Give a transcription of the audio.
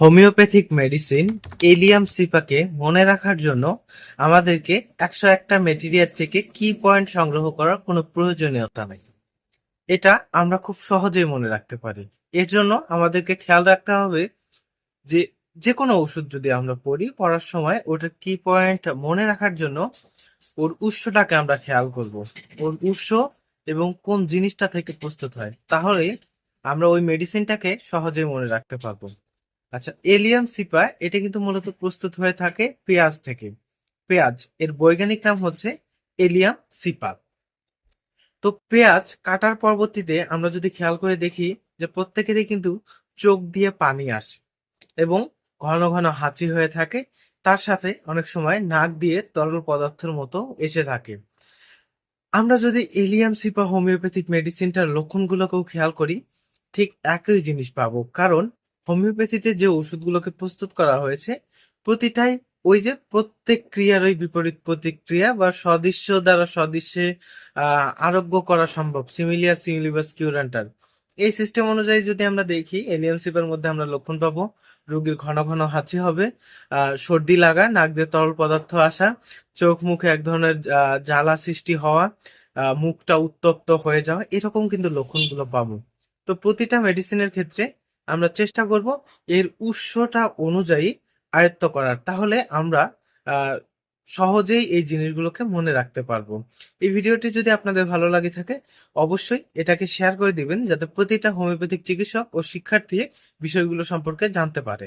Homeopathic medicine, allium সিপাকে মনে রাখার জন্য আমাদেরকে একশো একটা মেটেরিয়াল থেকে কি পয়েন্ট সংগ্রহ করার কোনো প্রয়োজনীয়তা নেই। এটা আমরা খুব সহজেই মনে রাখতে পারি। এর জন্য আমাদেরকে খেয়াল রাখতে হবে যে যে কোনো ওষুধ যদি আমরা পড়ি, পড়ার সময় ওটার কি পয়েন্ট মনে রাখার জন্য ওর উৎসটাকে আমরা খেয়াল করব। ওর উৎস এবং কোন জিনিসটা থেকে প্রস্তুত হয় তাহলে আমরা ওই মেডিসিনটাকে সহজেই মনে রাখতে পারব। আচ্ছা এলিয়াম সিপা এটা কিন্তু মূলত প্রস্তুত হয়ে থাকে পেঁয়াজ থেকে। পেঁয়াজ, এর বৈজ্ঞানিক নাম হচ্ছে এলিয়াম সিপা তো পেঁয়াজ কাটার পরবর্তীতে আমরা যদি খেয়াল করে দেখি যে প্রত্যেকেরই কিন্তু চোখ দিয়ে পানি আসে এবং ঘন ঘন হাঁচি হয়ে থাকে, তার সাথে অনেক সময় নাক দিয়ে তরল পদার্থের মতো এসে থাকে। আমরা যদি এলিয়াম সিপা হোমিওপ্যাথিক মেডিসিনটার লক্ষণগুলোকেও খেয়াল করি, ঠিক একই জিনিস পাবো, কারণ হোমিওপ্যাথিতে যে ওষুধগুলোকে প্রস্তুত করা হয়েছে, প্রতিটাই ওই যে প্রত্যেক ক্রিয়ার ওই বিপরীত প্রতিক্রিয়া বা সদৃশ্য দ্বারা সদৃশ্যে আরোগ্য করা সম্ভব। সিমিলিয়া সিমিলিবাস কিউরান্টার এই সিস্টেম অনুযায়ী যদি আমরা দেখি এলিয়ামসিপের মধ্যে আমরা লক্ষণ পাবো। রোগীর ঘন ঘন হাঁচি হবে সর্দি লাগা, নাক দিয়ে তরল পদার্থ আসা, চোখ মুখে এক ধরনের জ্বালা সৃষ্টি হওয়া মুখটা উত্তপ্ত হয়ে যাওয়া, এরকম কিন্তু লক্ষণগুলো পাবো। তো প্রতিটা মেডিসিনের ক্ষেত্রে আমরা চেষ্টা করব এর উৎসটা অনুযায়ী আয়ত্ত করার। তাহলে আমরা সহজেই এই জিনিসগুলোকে মনে রাখতে পারব। এই ভিডিওটি যদি আপনাদের ভালো লাগে থাকে, অবশ্যই এটাকে শেয়ার করে দিবেন, যাতে প্রতিটা হোমিওপ্যাথিক চিকিৎসক ও শিক্ষার্থী বিষয়গুলো সম্পর্কে জানতে পারে।